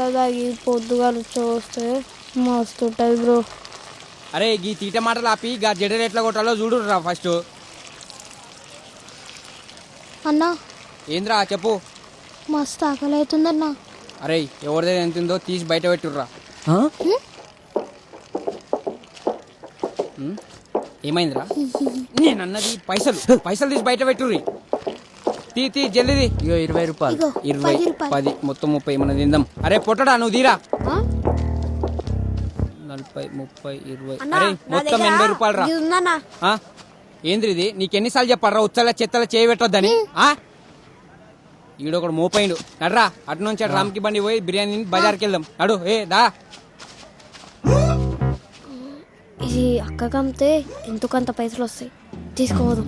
తాగి పొద్దుగా వస్తే మస్తు ఉంటుంది బ్రో. అరే గీ తీట మాటలు ఆపి గా జడలు ఎట్లా కొట్టాలో చూడు రా ఫస్ట్. అన్నా. ఏంద్రా చెప్పు. మస్తు ఆకలి అవుతుందన్నా అరే ఎవరిదైనా ఎంత ఉందో తీసి బయట పెట్టుర్రా. ఏమైందిరా? నేను అన్నది పైసలు పైసలు తీసి బయట పెట్టుర్రి. తీ తీ జల్దిది ఇగో ఇరవై రూపాయలు. ఇగో ఇరవై పది రూపాయలు. పది మొత్తం ముప్పై మనం తిందాం. అరే పొట్టడా నువ్వు తీరా. ఆ? నలభై ముప్పై ఇరవై. అన్నా, అరే నా మొత్తం దగ్గర ఎనభై రూపాయలు రా. ఇది ఉందన్నా. ఆ? ఏంద్రి ఇది? నీకెన్నిసార్లు చెప్పారా ఉచ్చల చెత్తల చేయి పెట్టొద్దని? ఆ? ఈడొకడు మోపైండు. నడ్రా అటు నుంచి అటు రామ్కి బండి పోయి బిర్యానీ బజార్కి వెళ్దాం. నడు ఏ దా. ఇది అక్కకంతే ఎంతకంత పైసలు వస్తాయి? తీసుకోవద్దు.